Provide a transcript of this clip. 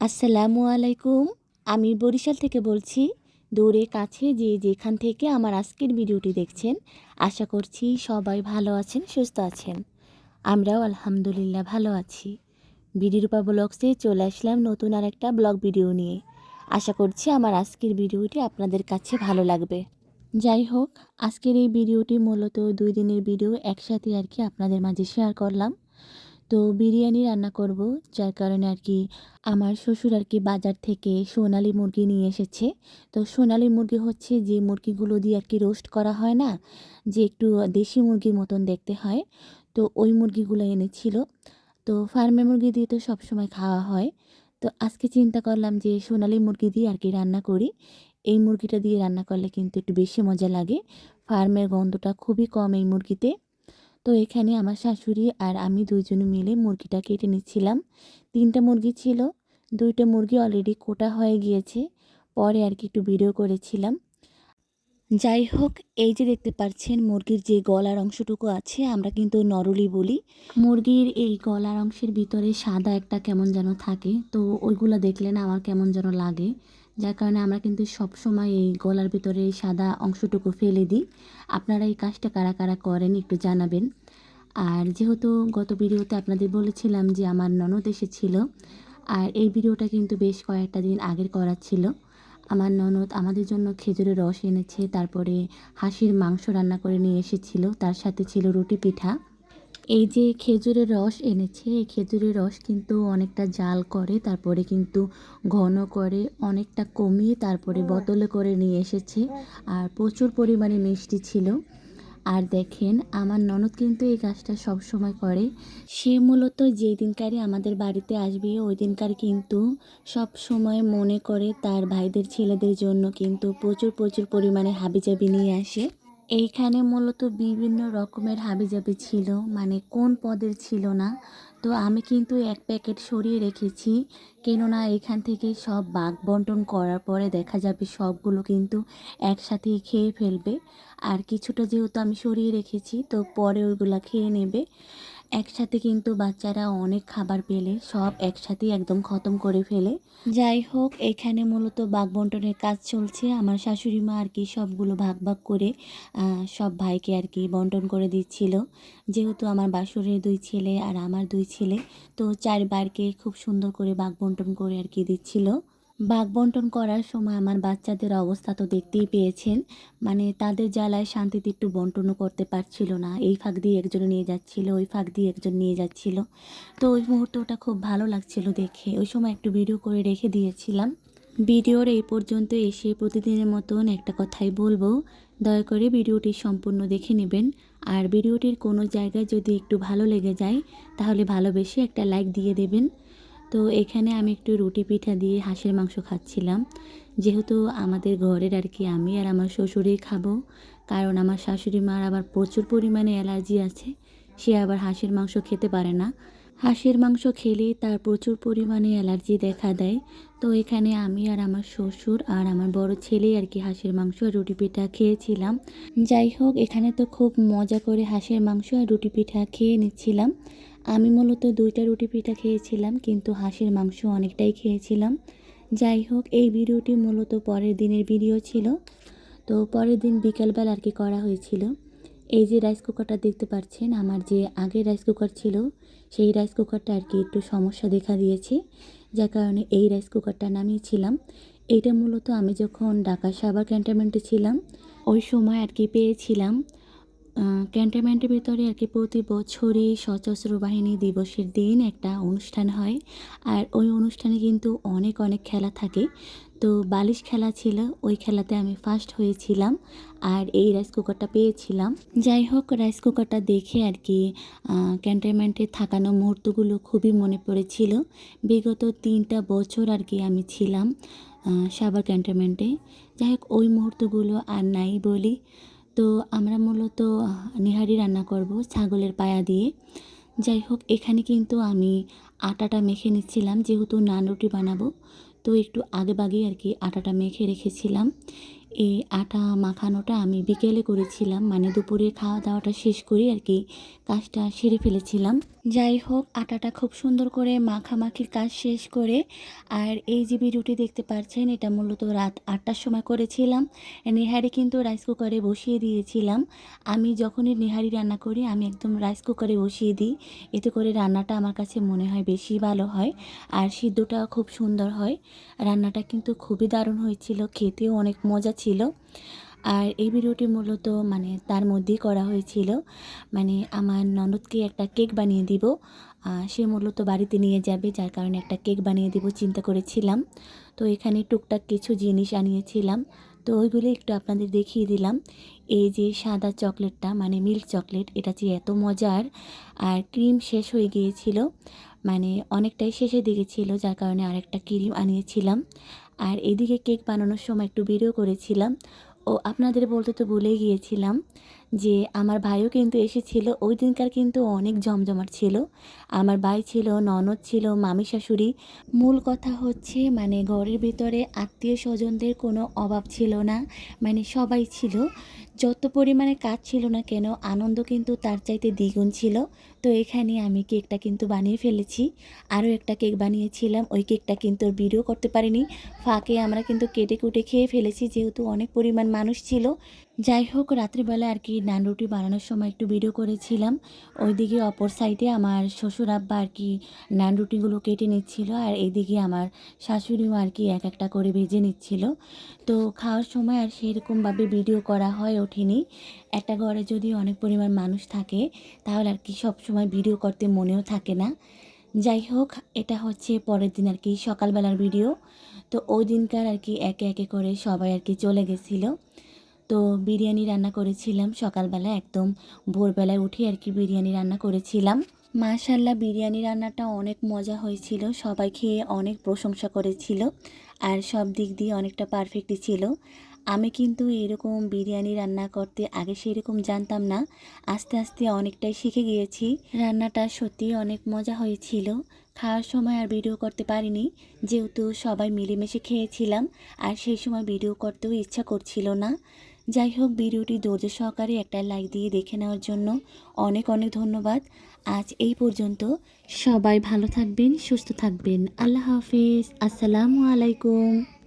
আসসালামু আলাইকুম। আমি বরিশাল থেকে বলছি, দূরে কাছে যে যেখান থেকে আমার আজকের ভিডিওটি দেখছেন, আশা করছি সবাই ভালো আছেন, সুস্থ আছেন। আমরাও আলহামদুলিল্লাহ ভালো আছি। বিডিরূপা ব্লগসে চলে আসলাম নতুন আর একটা ব্লগ ভিডিও নিয়ে। আশা করছি আমার আজকের ভিডিওটি আপনাদের কাছে ভালো লাগবে। যাই হোক, আজকের এই ভিডিওটি মূলত দুই দিনের ভিডিও একসাথে আর কি আপনাদের মাঝে শেয়ার করলাম। তো বিরিয়ানি রান্না করব, যার কারণে আর কি আমার শ্বশুর আর কি বাজার থেকে সোনালি মুরগি নিয়ে এসেছে। তো সোনালি মুরগি হচ্ছে যে মুরগিগুলো দিয়ে আর কি রোস্ট করা হয় না, যে একটু দেশি মুরগির মতন দেখতে হয়, তো ওই মুরগিগুলো এনেছিল। তো ফার্মের মুরগি দিয়ে তো সবসময় খাওয়া হয়। তো আজকে চিন্তা করলাম যে সোনালি মুরগি দিয়ে আর কি রান্না করি। এই মুরগিটা দিয়ে রান্না করলে কিন্তু একটু বেশি মজা লাগে। ফার্মের গন্ধটা খুবই কম এই মুরগিতে। তো এখানে আমার শাশুড়ি আর আমি দুইজনে মিলে মুরগিটা কেটে নিচ্ছিলাম। তিনটা মুরগি ছিল, দুইটা মুরগি অলরেডি কোটা হয়ে গিয়েছে, পরে আর কি একটু ভিডিও করেছিলাম। যাই হোক, এই যে দেখতে পাচ্ছেন মুরগির যে গলার অংশটুকু আছে, আমরা কিন্তু নরলি বলি। মুরগির এই গলার অংশের ভিতরে সাদা একটা কেমন যেন থাকে, তো ওইগুলো দেখলে না আমার কেমন যেন লাগে। যার কারণে আমরা কিন্তু সব সময় এই গলার ভিতরে সাদা অংশটুকু ফেলে দিই। আপনারা এই কাজটা কারা কারা করেন একটু জানাবেন। আর যেহেতু গত ভিডিওতে আপনাদের বলেছিলাম যে আমার ননদ এসেছিল, আর এই ভিডিওটা কিন্তু বেশ কয়েকটা দিন আগের করা ছিল। আমার ননদ আমাদের জন্য খেজুরের রস এনেছে, তারপরে হাঁসির মাংস রান্না করে নিয়ে এসেছিল, তার সাথে ছিল রুটি পিঠা। এই যে খেজুরের রস এনেছে, এই খেজুরের রস কিন্তু অনেকটা জাল করে, তারপরে কিন্তু ঘন করে অনেকটা কমিয়ে তারপরে বোতলে করে নিয়ে এসেছে। আর প্রচুর পরিমাণে মিষ্টি ছিল। আর দেখেন, আমার ননদ কিন্তু এই কাজটা সব সময় করে। সে মূলত যেই দিনকারে আমাদের বাড়িতে আসবে ওই দিনকার কিন্তু সব সময় মনে করে তার ভাইদের ছেলেদের জন্য কিন্তু প্রচুর প্রচুর পরিমাণে হাবিজাবি নিয়ে আসে। এইখানে মূলত বিভিন্ন রকমের হাবিজাবি ছিল মানে কোন পদের ছিল না। তো আমি কিন্তু এক প্যাকেট সরিয়ে রেখেছি, কেননা এখান থেকে সব বাঘ বন্টন করার পরে দেখা যাবে সবগুলো কিন্তু একসাথেই খেয়ে ফেলবে। আর কিছুটা যেহেতু আমি সরিয়ে রেখেছি, তো পরে ওইগুলা খেয়ে নেবে। একসাথে কিন্তু বাচ্চারা অনেক খাবার পেলে, সব একসাথেই একদম খতম করে ফেলে। যাই হোক, এখানে মূলত বাঘ বন্টনের কাজ চলছে। আমার শাশুড়ি মা আর কি সবগুলো ভাগ ভাগ করে সব ভাইকে আর কি বন্টন করে দিচ্ছিল। যেহেতু আমার বাসুরের দুই ছেলে আর আমার দুই ছেলে, তো চার বারকে খুব সুন্দর করে বাঘ বন্টন করে আর কি দিচ্ছিল। বাঘ বন্টন করার সময় আমার বাচ্চাদের অবস্থা তো দেখতেই পেয়েছেন। মানে তাদের জ্বালায় শান্তিতে একটু বন্টনও করতে পারছিল না। এই ফাঁক দিয়ে একজন নিয়ে যাচ্ছিল, ওই ফাঁক দিয়ে একজন নিয়ে যাচ্ছিল। তো ওই মুহূর্তে ওটা খুব ভালো লাগছিল দেখে। ওই সময় একটু ভিডিও করে রেখে দিয়েছিলাম। ভিডিওর এই পর্যন্ত এসে প্রতিদিনের মতন একটা কথাই বলব। দয়া করে ভিডিওটি সম্পূর্ণ দেখে নেবেন। আর ভিডিওটির কোনো জায়গায় যদি একটু ভালো লেগে যায়, তাহলে ভালোবেসে একটা লাইক দিয়ে দেবেন। তো এখানে আমি একটু রুটি পিঠা দিয়ে হাঁসের মাংস খাচ্ছিলাম। যেহেতু আমাদের ঘরের আর কি আমি আর আমার শ্বশুরই খাব, কারণ আমার শাশুড়ি মার আবার প্রচুর পরিমাণে অ্যালার্জি আছে, সে আবার হাঁসের মাংস খেতে পারে না। হাঁসের মাংস খেলে তার প্রচুর পরিমাণে অ্যালার্জি দেখা দেয়। তো এখানে আমি আর আমার শ্বশুর আর আমার বড় ছেলে আর কি হাঁসের মাংস আর রুটি পিঠা খেয়েছিলাম। যাই হোক, এখানে তো খুব মজা করে হাঁসের মাংস আর রুটি পিঠা খেয়ে নিচ্ছিলাম। আমি মূলত দুইটা রুটি পিঠা খেয়েছিলাম, কিন্তু হাঁসের মাংস অনেকটাই খেয়েছিলাম। যাই হোক, এই ভিডিওটি মূলত পরের দিনের ভিডিও ছিল। তো পরের দিন বিকালবেলা আর কি করা হয়েছিল। এই যে রাইস কুকারটা দেখতে পাচ্ছেন, আমার যে আগের রাইস কুকার ছিল, সেই রাইস কুকারটা আর কি একটু সমস্যা দেখা দিয়েছে যার কারণে এই রাইস কুকারটা নামিয়েছিলাম। এইটা মূলত আমি যখন ঢাকা সাভার ক্যান্টনমেন্টে ছিলাম, ওই সময় আর কি পেয়েছিলাম। ক্যান্টনমেন্টের ভিতরে আর কি প্রতি বছরই সশস্ত্র বাহিনী দিবসের দিন একটা অনুষ্ঠান হয়। আর ওই অনুষ্ঠানে কিন্তু অনেক অনেক খেলা থাকে। তো বালিশ খেলা ছিল, ওই খেলাতে আমি ফার্স্ট হয়েছিলাম আর এই রাইস কুকারটা পেয়েছিলাম। যাই হোক রাইস কুকারটা দেখে আর কি ক্যান্টনমেন্টে থাকানো মুহূর্তগুলো খুবই মনে পড়েছিল। বিগত তিনটা বছর আর কি আমি ছিলাম সাবার ক্যান্টনমেন্টে। যাই হোক, ওই মুহূর্তগুলো আর নাই বলি। তো আমরা মূলত নিহারি রান্না করব ছাগলের পায়া দিয়ে। যাই হোক, এখানে কিন্তু আমি আটাটা মেখে নিচ্ছিলাম, যেহেতু নান রুটি বানাবো, তো একটু আগে বাগে আর কি আটাটা মেখে রেখেছিলাম। এই আটা মাখানোটা আমি বিকেলে করেছিলাম মানে দুপুরে খাওয়া দাওয়াটা শেষ করে আর কি কাজটা সেরে ফেলেছিলাম। যাই হোক, আটাটা খুব সুন্দর করে মাখামাখির কাজ শেষ করে আর এই যে ভিডিওটি দেখতে পাচ্ছেন, এটা মূলত রাত আটটার সময় করেছিলাম। নেহারি কিন্তু রাইস কুকারে বসিয়ে দিয়েছিলাম। আমি যখনই নেহারি রান্না করি, আমি একদম রাইস কুকারে বসিয়ে দিই। এতে করে রান্নাটা আমার কাছে মনে হয় বেশি ভালো হয় আর সিদ্ধটা খুব সুন্দর হয়। রান্নাটা কিন্তু খুবই দারুণ হয়েছিল, খেতেও অনেক মজা ছিল। আর এই ভিডিওটি মূলত মানে তার মধ্যেই করা হয়েছিল। মানে আমার ননদকে একটা কেক বানিয়ে দিব। সে মূলত বাড়িতে নিয়ে যাবে, যার কারণে একটা কেক বানিয়ে দিব চিন্তা করেছিলাম। তো এখানে টুকটাক কিছু জিনিস আনিয়েছিলাম। তো ওইগুলো একটু আপনাদের দেখিয়ে দিলাম। এই যে সাদা চকলেটটা মানে মিল্ক চকলেট, এটা যে এত মজার। আর ক্রিম শেষ হয়ে গিয়েছিল। মানে অনেকটাই শেষের দিকে ছিল, যার কারণে আরেকটা ক্রিম আনিয়েছিলাম। আর এদিকে কেক বানানোর সময় একটু ভিডিও করেছিলাম। ও আপনাদের বলতে তো ভুলে গিয়েছিলাম। যে আমার ভাইও কিন্তু এসেছিল, ওই দিনকার কিন্তু অনেক জমজমাট ছিল। আমার ভাই ছিল, ননদ ছিল, মামি শাশুড়ি। মূল কথা হচ্ছে মানে ঘরের ভিতরে আত্মীয় স্বজনদের কোনো অভাব ছিল না মানে সবাই ছিল। যত পরিমাণে কাজ ছিল না কেন, আনন্দ কিন্তু তার চাইতে দ্বিগুণ ছিল। তো এখানে আমি কেকটা কিন্তু বানিয়ে ফেলেছি। আরও একটা কেক বানিয়েছিলাম, ওই কেকটা কিন্তু ভিডিও করতে পারিনি। ফাঁকে আমরা কিন্তু কেটে কুটে খেয়ে ফেলেছি, যেহেতু অনেক পরিমাণ মানুষ ছিল। যাই হোক, রাত্রিবেলা আর কি নান রুটি বানানোর সময় একটু ভিডিও করেছিলাম। ওইদিকে অপর সাইডে আমার শ্বশুর আব্বা আর কি নান রুটিগুলো কেটে নিচ্ছিল আর এইদিকে আমার শাশুড়িও আর কি এক একটা করে ভেজে নিচ্ছিল। তো খাওয়ার সময় আর সেরকমভাবে ভিডিও করা হয় ওঠেনি। একটা ঘরে যদি অনেক পরিমাণ মানুষ থাকে, তাহলে আর কি সবসময় ভিডিও করতে মনেও থাকে না। যাই হোক, এটা হচ্ছে পরের দিন আর কি সকালবেলার ভিডিও। তো ওই দিনকার আর কি একে একে করে সবাই আর কি চলে গেছিল। তো বিরিয়ানি রান্না করেছিলাম সকালবেলা একদম ভোরবেলায় উঠে আর কি বিরিয়ানি রান্না করেছিলাম। মাশাল্লাহ বিরিয়ানি রান্নাটা অনেক মজা হয়েছিল, সবাই খেয়ে অনেক প্রশংসা করেছিল আর সব দিক দিয়ে অনেকটা পারফেক্টই ছিল। আমি কিন্তু এরকম বিরিয়ানি রান্না করতে আগে সেরকম জানতাম না, আস্তে আস্তে অনেকটাই শিখে গিয়েছি। রান্নাটা সত্যি অনেক মজা হয়েছিল, খাওয়ার সময় আর ভিডিও করতে পারিনি, যেহেতু সবাই মিলেমিশে খেয়েছিলাম আর সেই সময় ভিডিও করতেও ইচ্ছা করছিল না। যাই হোক ভিডিওটি ধৈর্য সহকারে একটা লাইক দিয়ে দেখে নেওয়ার জন্য অনেক অনেক ধন্যবাদ। আজ এই পর্যন্ত সবাই ভালো থাকবেন, সুস্থ থাকবেন। আল্লাহ হাফিজ। আসসালামু আলাইকুম।